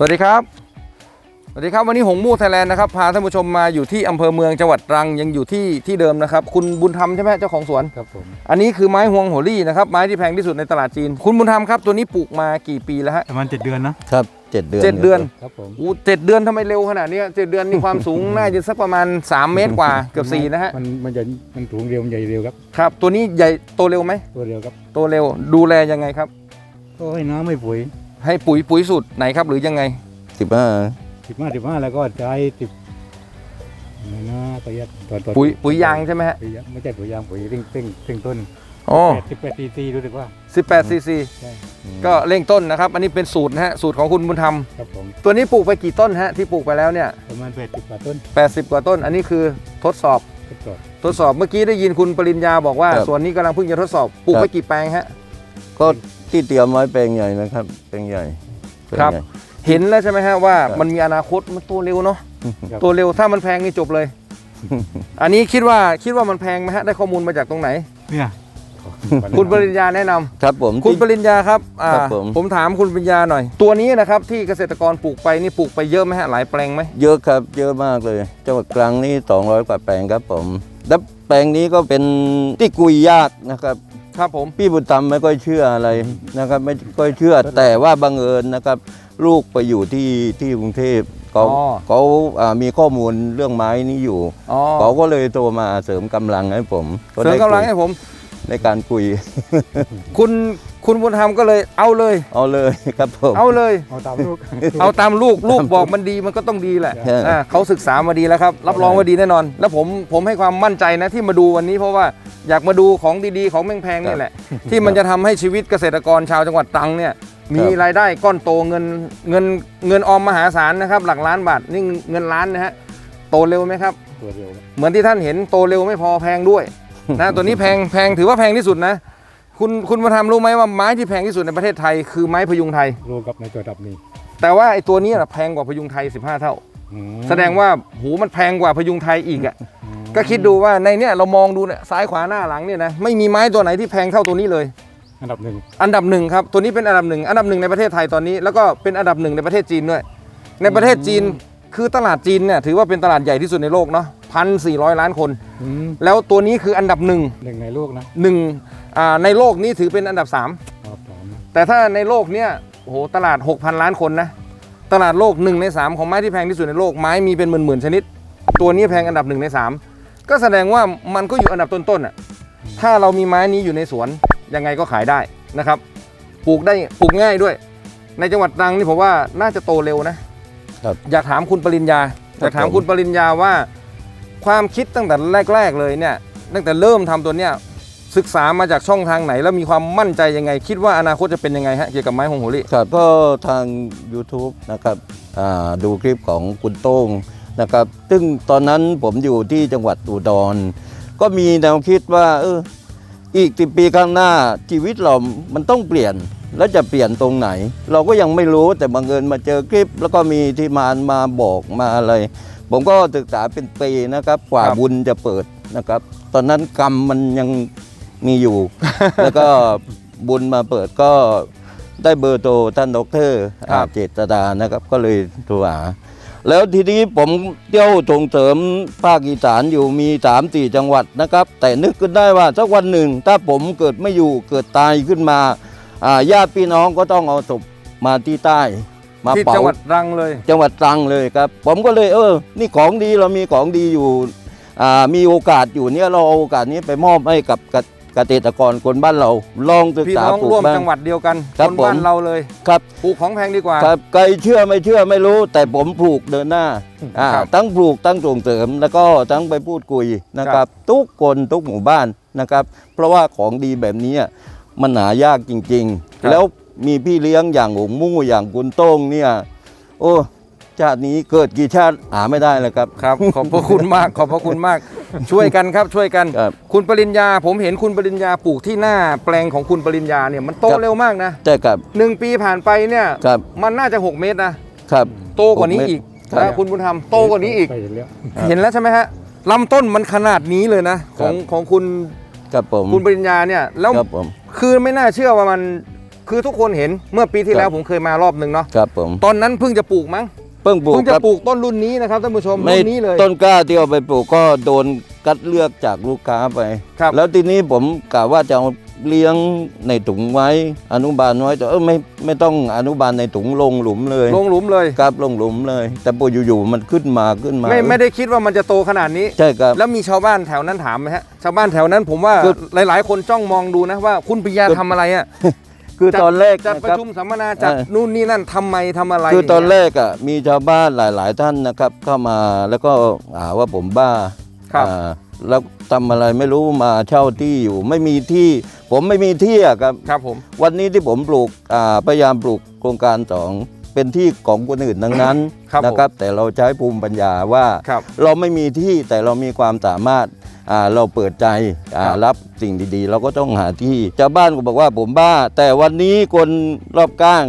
สวัสดีครับ สวัสดีครับวันนี้หงมู่ไทยแลนด์นะครับพาท่านผู้ชมมาอยู่ที่อำเภอเมืองจังหวัดตรังยังอยู่ที่ที่เดิมนะครับ คุณบุญธรรมใช่ไหมเจ้าของสวน ครับผม อันนี้คือไม้ฮวงโหรี่นะครับไม้ที่แพงที่สุดในตลาดจีน คุณบุญธรรมครับตัวนี้ปลูกมากี่ปีแล้วฮะประมาณเจ็ดเดือนนะครับเจ็ดเดือนเจ็ดเดือนครับผมอู้เจ็ดเดือนทำไมเร็วขนาดนี้เจ็ดเดือนนี่ความสูง น่าจะสักประมาณ 3 เมตรกว่าเกือบ4นะฮะมันมันจะมันถุงเร็วมันใหญ่เร็วครับครับตัวนี้ใหญ่โตเร็วไหมตัวเร็วครับโตเร็วดูแลยังไงครับก็ให้น้ำไม่ปุ๋ย ให้ปุ๋ยปุ๋ยสูตรไหนครับหรือยังไง สิบห้าสิบห้าสิบห้าแล้วก็ใช้สิบนะประหยัดตอนตอนปุ๋ยปุ๋ยยางใช่ไหมฮะปุ๋ยยางไม่ใช่ปุ๋ยยางปุ๋ยเร่งเร่งเร่งต้นโอ้แปดสิบแปดซีซีรู้สึกว่า18ซีซีใช่ก็เร่งต้นนะครับ อันนี้เป็นสูตรนะฮะสูตรของคุณบุญธรรม ครับผมตัวนี้ปลูกไปกี่ต้นฮะที่ปลูกไปแล้วเนี่ยประมาณแปดสิบกว่าต้น80กว่าต้น อันนี้คือทดสอบทดสอบทดสอบเมื่อกี้ได้ยินคุณปริญญาบอกว่าส่วนนี้กำลังเพิ่งจะทดสอบปลูกไปกี่แปลงฮะก็ ที่เตรียมไว้แปลงใหญ่นะครับแปลงใหญ่แปลงครับ ใหญ่ เห็นแล้วใช่ไหมฮะว่าครับ มันมีอนาคตมันโตเร็วเนาะครับโตเร็วถ้ามันแพงนี่จบเลย อันนี้คิดว่าคิดว่ามันแพงไหมฮะได้ข้อมูลมาจากตรงไหน เนี่ยคุณปริญญาแนะนำครับผมคุณที่ปริญญาครับอ่าครับผม ผมถามคุณปริญญาหน่อย ตัวนี้นะครับที่เกษตรกรปลูกไปนี่ปลูกไปเยอะไหมฮะหลายแปลงไหมเยอะครับเยอะมากเลยจังหวัดตรังนี่200 กว่าแปลงครับผมแล้วแปลงนี้ก็เป็นที่กุยยากนะครับ ครับผม พี่บุญธรรมไม่ค่อยเชื่ออะไรนะครับไม่ค่อยเชื่อแต่ว่าบังเอิญนะครับ ลูกไปอยู่ที่ที่กรุงเทพเขาอ๋อ เขาอ่ามีข้อมูลเรื่องไม้นี้อยู่อ๋อเขาก็เลยโทรมาเสริมกำลังให้ผมเสริมกำลังให้ผม ในการคุย คุณ คุณบุญธรรมก็เลยเอาเลย เอาเลยครับผม เอาเลย เอาตามลูก เอาตามลูกลูกบอกมันดีมันก็ต้องดีแหละใช่ อ่าเขาศึกษามาดีแล้วครับ รับรองว่าดีแน่นอน แล้วผมผมให้ความมั่นใจนะที่มาดูวันนี้เพราะว่าอยากมาดูของดีๆของแพงๆนี่แหละ ที่มันจะทำให้ชีวิตเกษตรกรชาวจังหวัดตรังเนี่ยมีรายได้ก้อนโตเงินเงินเงินออมมหาศาลนะครับ หลักล้านบาทนี่เงินล้านนะฮะโตเร็วไหมครับ ตัวเร็วครับเหมือนที่ท่านเห็นโตเร็วไม่พอแพงด้วยนะ ตัวนี้แพงแพงถือว่าแพงที่สุดนะ คุณคุณมาทำรู้ไหมว่าไม้ที่แพงที่สุดในประเทศไทยคือไม้พยุงไทย รู้กับในตัวดับนี้แต่ว่าไอ้ตัวนี้น่ะแพงกว่าพยุงไทย 15 เท่า อืมแสดงว่าหูมันแพงกว่าพยุงไทยอีกอะอืมก็คิดดูว่าในเนี้ยเรามองดูเนี่ยซ้ายขวาหน้าหลังเนี่ยนะไม่มีไม้ตัวไหนที่แพงเท่าตัวนี้เลย อันดับหนึ่งอันดับหนึ่งครับ ตัวนี้เป็นอันดับหนึ่งอันดับหนึ่งในประเทศไทยตอนนี้ แล้วก็เป็นอันดับหนึ่งในประเทศจีนด้วย ในประเทศจีนคือตลาดจีนเนี่ยถือว่าเป็นตลาดใหญ่ที่สุดในโลกเนาะ พันสี่ร้อยล้านคน อืมแล้วตัวนี้คืออันดับหนึ่งหนึ่งในโลกนะหนึ่งอ่าในโลกนี้ถือเป็นอันดับ3ครับผมแต่ถ้าในโลกเนี้ยโอ้โหตลาด 6,000 ล้านคนนะตลาดโลก 1 ใน 3 ของไม้ที่แพงที่สุดในโลกไม้มีเป็นหมื่นๆชนิด ตัวนี้แพงอันดับ 1 ใน 3 ก็แสดงว่ามันก็อยู่อันดับต้นๆอะถ้าเรามีไม้นี้อยู่ในสวนยังไงก็ขายได้นะครับปลูกได้ปลูกง่ายด้วย ในจังหวัดตรังนี่ผมว่าน่าจะโตเร็วนะครับ อยากถามคุณปริญญาอยากถามผมคุณปริญญาว่า ความคิดตั้งแต่แรก ๆเลยเนี่ยตั้งแต่เริ่มทำตัวเนี้ยศึกษามาจากช่องทางไหน แล้วมีความมั่นใจยังไง คิดว่าอนาคตจะเป็นยังไงฮะเกี่ยวกับไม้หงโหรี่ครับก็ทาง YouTube นะครับดูคลิปของคุณโต้งนะครับซึ่งตอนนั้นผมอยู่ที่จังหวัดอุดร ก็มีแนวคิดว่าเอออีกสิปีข้างหน้าชีวิตเรา มันต้องเปลี่ยนแล้วจะเปลี่ยนตรงไหน เราก็ยังไม่รู้แต่บังเอิญมาเจอคลิป แล้วก็มีที่มานมาบอกมาอะไร ผมก็ศึกษาเป็นปีนะครับกว่าครับ บุญจะเปิดนะครับ ตอนนั้นกรรมมันยังมีอยู่ แล้วก็บุญมาเปิดก็ได้เบอร์โทรท่านดอกเตอรครับอาเจตดานะครับ ก็เลยโทรหา แล้วทีนี้ผมเที่ยวส่งเสริมภาคอีสานอยู่มี3ามสี่จังหวัดนะครับ แต่นึกขึ้นได้ว่าสักวันหนึ่ง ถ้าผมเกิดไม่อยู่เกิดตายขึ้นมาอ่าญาติพี่น้องก็ต้องเอาศพมาที่ใต้ มาที่เผาจังหวัดตรังเลย จังหวัดตรังเลยครับ ผมก็เลยเออ นี่ของดีเรามีของดีอยู่อ่ามีโอกาสอยู่เนี่ยเราเอาโอกาสนี้ไปมอบให้กับเกษเกษตรกรคนบ้านเรา ลองศึกพี่ษาน้องปลูกร่วมบ้าง จังหวัดเดียวกันครับคนบ้านผมเราเลยครับ ปลูกของแพงดีกว่า ครับใครเชื่อไม่เชื่อไม่รู้ แต่ผมปลูกเดินหน้าอ่าครับทั้งปลูกทั้งส่งเสริมแล้วก็ทั้งไปพูดคุยนะคครัรับ บ ทุกคนทุกหมู่บ้านนะครับ เพราะว่าของดีแบบนี้มันหายากจริงครับๆแล้ว มีพี่เลี้ยงอย่างหงมู่อย่างคุณโต้งเนี่ยโอ้ชาตินี้เกิดกี่ชาติหาไม่ได้เลยครับ ครับ ขอบพระคุณมากขอบพระคุณมาก ช่วยกันครับช่วยกันครับคุณปริญญา ผมเห็นคุณปริญญาปลูกที่หน้าแปลงของคุณปริญญาเนี่ยมันโตครับ เร็วมากนะใช่ครับ หนึ่งปีผ่านไปเนี่ยครับ มันน่าจะ 6 เมตรนะครับ โตกว่านี้อีกครับ นะคุณบุญธรรมโตกว่านี้อีก ไปเห็นแล้ว เห็นแล้วใช่ไหมฮะลำต้นมันขนาดนี้เลยนะ ของของคุณครับผมคุณปริญญาเนี่ยแล้วครับผม คือไม่น่าเชื่อว่ามัน คือทุกคนเห็นเมื่อปีที่ครับแล้วผมเคยมารอบหนึ่งเนาะครับผมตอนนั้นเพิ่งจะปลูกมั้งเพิ่งปลูกเพิ่งคจะรับปลูกต้นรุ่นนี้นะครับท่านผู้ชมไม่รุ่นนี้เลย ต้นกล้าที่เอาไปปลูกก็โดนคัดเลือกจากลูกค้าไป ครับ แล้วทีนี้ผมกะว่าจะเอาเลี้ยงในถุงไว้ อนุบาลน้อยแต่เออไม่ไม่ต้องอนุบาลในถุงลงหลุมเลยลงหลุมเลย ครับลงหลุมเลย แต่ปอยู่ๆมันขึ้นมาขึ้นมาไม่ไม่ได้คิดว่ามันจะโตขนาดนี้ ใช่ครับ แล้วมีชาวบ้านแถวนั้นถามไหมฮะชาวบ้านแถวนั้นผมว่าคือหลาย ๆ คนจ้องมองดูนะว่าคุณปิยาคือ ทำอะไรอะ คือจัดตอนแรกจัดนะประครับชุมสัมมนาจัดเออ นู่นนี่นั่นทำไมทำอะไรคือตอนย่างแรเงี้ยกอะมีชาวบ้านหลาย ๆ ท่านนะครับเข้ามาแล้วก็หาว่าผมบ้าครับ อ่าแล้วทำอะไรไม่รู้มาเช่าที่อยู่ ไม่มีที่ ผมไม่มีที่อะครับ ครับผม วันนี้ที่ผมปลูกอ่าพยายามปลูกโครงการสองเป็นที่ของคนอื่นทั้งนั้นครับ นะครับ แต่เราใช้ภูมิปัญญาว่า ครับ เราไม่มีที่แต่เรามีความสามารถอ่า เราเปิดใจอ่าครับรับสิ่งดีๆ เราก็ต้องหาที่ชาวบ้านก็บอกว่าผมบ้า แต่วันนี้คนรอบข้าง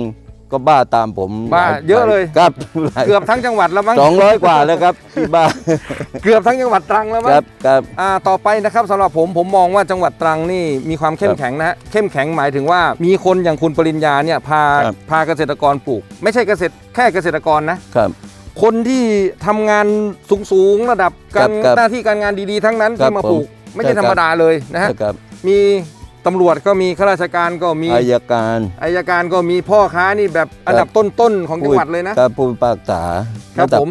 ก็บ้าตามผมบ้าหเยอะเลยครับหลายเกือบทั้งจังหวัดแล้วมั้งสองร้อยกว่าแล้วครับที่บ้านเกือบทั้งจังหวัดตรังแล้วมั้คงรับครับอ่าต่อไปนะครับสำหรับผมผมมองว่าจังหวัดตรังนี่มีความเข้มครับแข็งนะฮะเข้มแข็งหมายถึงว่ามีคนอย่างคุณปริญญาเนี่ยพาครับพาเกษตรกรปลูก ไม่ใช่เกษตรแค่เกษตรกรนะครับ คนที่ทำงานสูงๆระดับการครับหน้าที่การงานดีๆ ทั้งนั้นครัที่บมาปลูกผมไม่ใช่ใช่ธครรับรมดาเลยนะฮะครับมีตำรวจก็มีข้าราชการก็มีอายการอายการก็มีพ่อค้านี่แบบอันดับต้นๆของจังหวัดเลยนะ ครับผู้พิพากษาครับระดัผม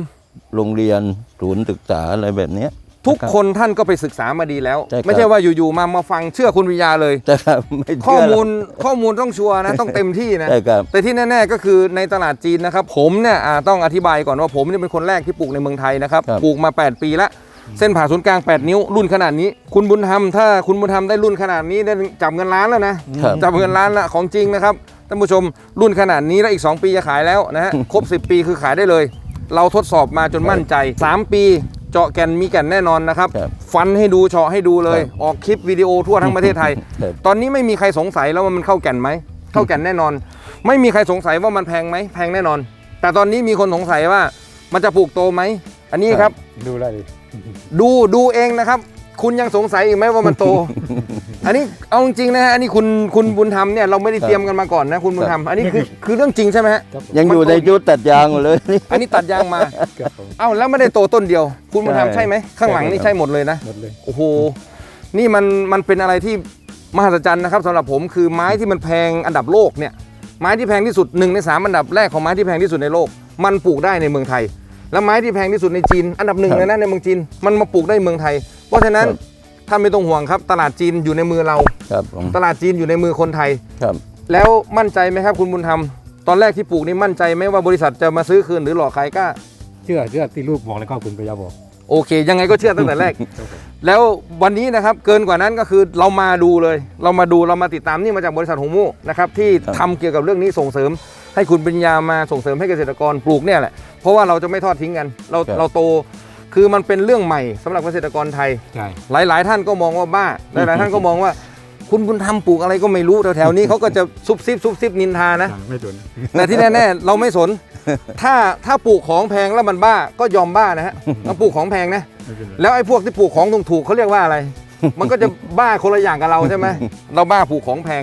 โรงเรียนศูนย์ศึกษาอะไรแบบเนี้ย ทุกครับคนท่านก็ไปศึกษามาดีแล้ว ใช่ครับ ไม่ใช่ว่าอยู่ๆมามาฟังเชื่อคุณวิทยาเลย แต่ครับไม่ข้อเชื่หรกมูลข้อมูลต้องชัวร์นะต้องเต็มที่นะ ใช่ครับ แต่ที่แน่ๆก็คือในตลาดจีนนะครับ ผมเนี่ยอ่าต้องอธิบายก่อนว่าผมเนี่ยเป็นคนแรกที่ปลูกในเมืองไทยนะครับ ครับ ปลูกมา 8 ปีแล้วเส้นผ่าศูนย์กลาง 8 นิ้ว รุ่นขนาดนี้ คุณบุญธรรมถ้าคุณบุญธรรมได้รุ่นขนาดนี้ได้จับเงินล้านแล้วนะครับ จับเงินล้านละของจริงนะครับท่านผู้ชมรุ่นขนาดนี้แล้วอีก 2 ปีจะขายแล้วนะฮะครบ 10 ปีคือขายได้เลย เราทดสอบมาจนมั่นใจ 3 ปี เจาะแก่นมีแก่นแน่นอนนะครับ ครับฟันให้ดูเฉาะให้ดูเลย ครับออกคลิปวิดีโอทั่วทั้งประเทศไทย ครับ ตอนนี้ไม่มีใครสงสัยแล้วว่ามันเข้าแก่นไหม เข้าแก่นแน่นอน ไม่มีใครสงสัยว่ามันแพงไหมแพงแน่นอน แต่ตอนนี้มีคนสงสัยว่ามันจะปลูกโตไหม อันนี้ครับ ดูได้ดิ ดูดูเองนะครับ คุณยังสงสัยอีกไหมว่ามันโต อันนี้เอาจริงๆนะฮะอันนี้คุณคุณบุญธรรมเนี่ยเราไม่ได้ครับเตรียมกันมาก่อนนะคุณบุญธรรมอันนี้คือคือเรื่องจริงใช่ไหมฮะครับยังอยู่ในยุทธตัดยางอยู่เลยนี่อันนี้ตัดยางมาครับผมเอ้าแล้วไม่ได้โตต้นเดียว คุณบุญธรรมใช่ใช่ไหมข้างหลังนี่ใช่ครับใช่หมดเลยนะหมดเลยโอ้โหนี่มันมันเป็นอะไรที่มหัศจรรย์นะครับสำหรับผมคือไม้ที่มันแพงอันดับโลกเนี่ยไม้ที่แพงที่สุดหนึ่งในสามอันดับแรกของไม้ที่แพงที่สุดในโลก มันปลูกได้ในเมืองไทย แล้วไม้ที่แพงที่สุดในจีน อันดับหนึ่งครับเลยนะในเมืองจีนมันมาปลูกได้เมืองไทย เพราะฉะนั้นครับท่านไม่ต้องห่วงครับ ตลาดจีนอยู่ในมือเราครับผมตลาดจีนอยู่ในมือคนไทย ครับ แล้วมั่นใจไหมครับคุณบุญธรรมตอนแรกที่ปลูกนี่มั่นใจไหมว่าบริษัทจะมาซื้อคืนหรือหลอกขายกล้า เชื่อเชื่อที่ลูกบอกแล้วก็คุณพยาบอก โอเค ยังไงก็เชื่อตั้งแต่แรกครับผมแล้ววันนี้นะครับเกินกว่านั้นก็คือเรามาดูเลย เรามาดูเรามาติดตามนี่มาจากบริษัทหงมู่นะครับที่ครับทำเกี่ยวกับเรื่องนี้ส่งเสริม ให้คุณปัญญามาส่งเสริมให้เกษตรกรปลูกเนี่ยแหละ เพราะว่าเราจะไม่ทอดทิ้งกัน เราเราโต คือมันเป็นเรื่องใหม่สำหรับเกษตรกรไทย ใช่ หลาย ๆ ท่านก็มองว่าบ้า หลาย ๆ ท่านก็มองว่า คุณบุญธรรมปลูกอะไรก็ไม่รู้แถวๆนี้เขาก็จะซุบซิบซุบซิบนินทานะ ไม่สนแต่ที่แน่ ๆ เราไม่สน ถ้าถ้าปลูกของแพงแล้วมันบ้าก็ยอมบ้านะฮะต้องปลูกของแพงนะ ไม่เป็นไรแล้วไอ้พวกที่ปลูกของถูกๆเขาเรียกว่าอะไร มันก็จะบ้าคนละอย่างกับเราใช่ไหม เราบ้าปลูกของแพง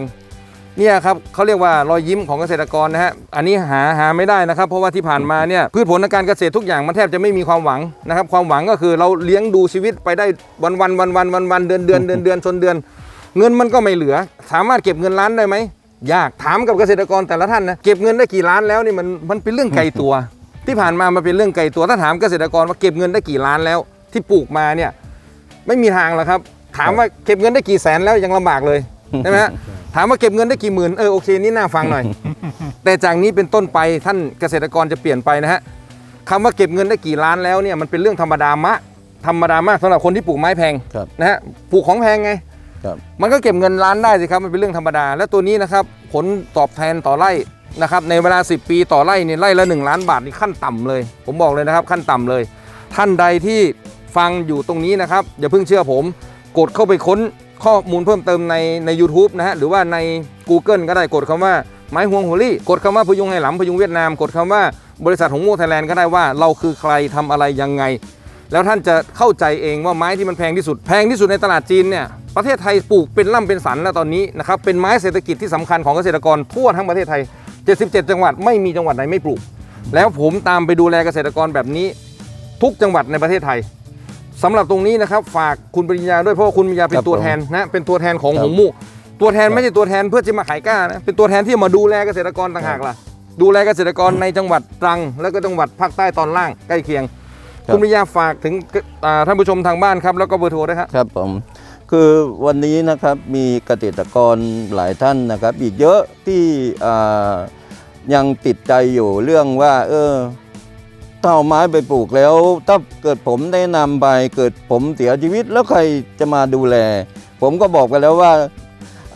เนี่ยครับเขาเรียกว่ารอยยิ้มของเกษตรกรนะฮะอันนี้หาหาไม่ได้นะครับ เพราะว่าที่ผ่านมาเนี่ยพืชผลทางการเกษตรทุกอย่างมันแทบจะไม่มีความหวังนะครับความหวังก็คือเราเลี้ยงดูชีวิตไปได้วันวันวันวันวันวันเดือนเดือนเดือนเดือนชนเดือน เงินมันก็ไม่เหลือ สามารถเก็บเงินล้านได้ไหมยากถามกับเกษตรกรแต่ละท่านนะเก็บเงินได้กี่ล้านแล้วนี่มันมันเป็นเรื่องไกลตัว ที่ผ่านมามันเป็นเรื่องไกลตัวถ้าถามเกษตรกรว่าเก็บเงินได้กี่ล้านแล้ว ที่ปลูกมาเนี่ยไม่มีทางหรอกครับ ถามว่าเก็บเงินได้กี่แสนแล้วยังลำบากเลย ใช่ไหมฮะถามว่าเก็บเงินได้กี่หมื่นเออโอเคนี่น่าฟังหน่อย แต่จากนี้เป็นต้นไปท่านเกษตรกรจะเปลี่ยนไปนะฮะคำว่าเก็บเงินได้กี่ล้านแล้วเนี่ยมันเป็นเรื่องธรรมดามะธรรมดามากสำหรับคนที่ปลูกไม้แพงครับนะฮะปลูกของแพงไงครับมันก็เก็บเงินล้านได้สิครับมันเป็นเรื่องธรรมดา และตัวนี้นะครับผลตอบแทนต่อไร่นะครับในเวลา 10 ปีต่อไร่เนี่ยไร่ละ 1 ล้านบาทนี่ขั้นต่ำเลย ผมบอกเลยนะครับขั้นต่ำเลย ท่านใดที่ฟังอยู่ตรงนี้นะครับอย่าเพิ่งเชื่อผม กดเข้าไปค้น ข้อมูลเพิ่มเติมในใน u t u b e นะฮะหรือว่าใน Google ก็ได้กดคำว่าไม้ห่วงโฮลี่กดคำว่าพยุงไหหลำพยุงเวียดนาม กดคำว่าบริษัทหงมูไทยแลนด์ก็ได้ว่าเราคือใครทำอะไรยังไง แล้วท่านจะเข้าใจเองว่าไม้ที่มันแพงที่สุด แพงที่สุดในตลาดจีนเนี่ยประเทศไทยปลูกเป็นล่ำเป็นสันแล้วตอนนี้นะครับเป็นไม้เศรษฐกิจที่สำคัญของเกษตรกรทั่วทั้งประเทศไทย 77 จังหวัดไม่มีจังหวัดไหนไม่ปลูก แล้วผมตามไปดูแลเกษตรกรแบบนี้ ทุกจังหวัดในประเทศไทย สำหรับตรงนี้นะครับ ฝากคุณปริญญาด้วยเพราะว่าคุณปริญญาเป็ครันบตัวแทนนะเป็นตัวแทนของครับ หงมู่ตัวแทนไม่ใช่ตัวแทนเพื่อจะมาขายกล้านะเป็นตัวแทนที่มาดูแลเกษตรกรต่างหากล่ะดูแลเกษตรกรในจังหวัดตรัง แล้วก็จังหวัดภาคใต้ตอนล่างใกล้เคียง คุณปริญญาฝากถึงอ่าท่านผู้ชมทางบ้านครับแล้วก็เบอร์โทรด้วยครับ ครับผมคือวันนี้นะครับมีเกษตรกรหลายท่านนะครับ อีกเยอะที่อ่ายังติดใจอยู่เรื่องว่า เออ ถ้าเอาไม้ไปปลูกแล้ว ถ้าเกิดผมได้นำไปเกิดผมเสียชีวิตแล้วใครจะมาดูแล ผมก็บอกไปแล้วว่า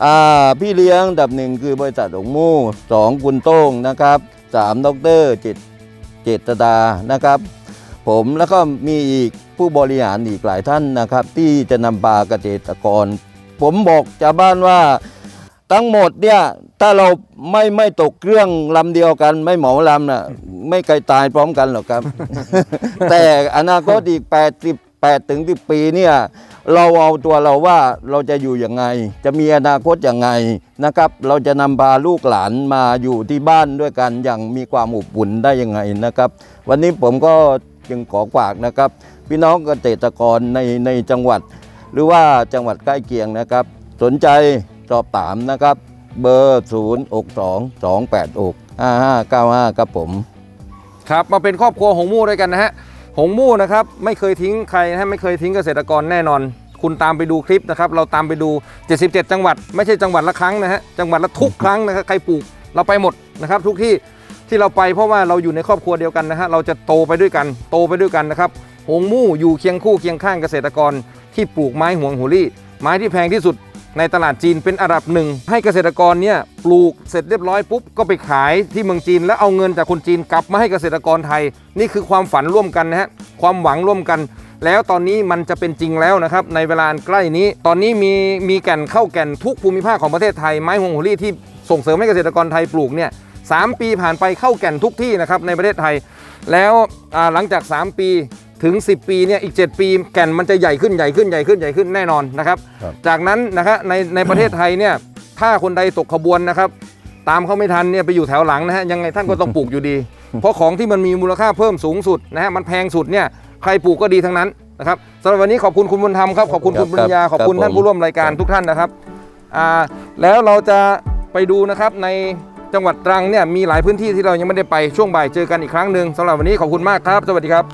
อ่าพี่เลี้ยงดับหนึ่งคือบริษัทหงมู่สองกุนโต้งนะครับสามดรเจตเจตดานะครับ ผมแล้วก็มีอีกผู้บริหารอีกหลายท่านนะครับ ที่จะนำปลาเกษตรกร ผมบอกชาวบ้านว่าทั้งหมดเนี่ย ถ้าเราไม่ไม่ตกเครื่องลำเดียวกัน ไม่เหมาลำน่ะ ไม่ไกลตายพร้อมกันหรอกครับ แต่อนาคตอีก88ถึง10ปีเนี่ยเราเอาตัวเราว่าเราจะอยู่ยังไง จะมีอนาคตยังไงนะครับ เราจะนำพาลูกหลานมาอยู่ที่บ้านด้วยกันอย่างมีความอบอุ่นได้ยังไงนะครับ วันนี้ผมก็จึงขอฝากนะครับ พี่น้องเกษตรกรในในจังหวัด หรือว่าจังหวัดใกล้เคียงนะครับ สนใจสอบถามนะครับ เบอร์ 0 6 2 2 8 6 5 5 9 5 ครับผม ครับมาเป็นครอบครัวหงมู่ด้วยกันนะฮะหงมู่นะครับไม่เคยทิ้งใครนะฮะไม่เคยทิ้งเกษตรกรแน่นอน คุณตามไปดูคลิปนะครับเราตามไปดู 77 จังหวัด ไม่ใช่จังหวัดละครั้งนะฮะจังหวัดละทุกครั้งนะครับใครปลูกเราไปหมดนะครับทุกที่ที่เราไปเพราะว่าเราอยู่ในครอบครัวเดียวกันนะฮะเราจะโตไปด้วยกันโตไปด้วยกันนะครับหงมู่อยู่เคียงคู่เคียงข้างเกษตรกรที่ปลูกไม้ห่วงหูรี่ไม้ที่แพงที่สุด ในตลาดจีนเป็นอันดับหนึ่ง ให้เกษตรกรเนี่ยปลูกเสร็จเรียบร้อยปุ๊บก็ไปขายที่เมืองจีน แล้วเอาเงินจากคนจีนกลับมาให้เกษตรกรไทย นี่คือความฝันร่วมกันนะฮะความหวังร่วมกัน แล้วตอนนี้มันจะเป็นจริงแล้วนะครับในเวลาใกล้นี้ ตอนนี้มีมีแก่นเข้าแก่นทุกภูมิภาคของประเทศไทยไม้ฮวงหัวรี่ที่ส่งเสริมให้เกษตรกรไทยปลูกเนี่ยสามปีผ่านไปเข้าแก่นทุกที่นะครับในประเทศไทย แล้วหลังจาก 3 ปี ถึง 10 ปีเนี่ยอีก 7 ปีแก่นมันจะใหญ่ขึ้นใหญ่ขึ้นใหญ่ขึ้นใหญ่ขึ้นแน่นอนนะครับ ครับจากนั้นนะครับในในประเทศไทยเนี่ยถ้าคนใดตกขบวนนะครับ ตามเขาไม่ทันเนี่ยไปอยู่แถวหลังนะฮะยังไงท่านก็ต้องปลูกอยู่ดี เพราะของที่มันมีมูลค่าเพิ่มสูงสุดนะฮะมันแพงสุดเนี่ยใครปลูกก็ดีทั้งนั้นนะครับสำหรับวันนี้ขอบคุณคุณบุญธรรมครับขอบคุณครับคุณปริญญาขอบคุณครับท่านผู้ร่วมรายการครับทุกท่านนะครับอ่าแล้วเราจะไปดูนะครับในจังหวัดตรังเนี่ยมีหลายพื้นที่ที่เรายังไม่ได้ไปช่วงบ่ายเจอกันอีกครั้งหนึ่งสำหรับวันนี้ขอบคุณมากครับ สวัสดีครับ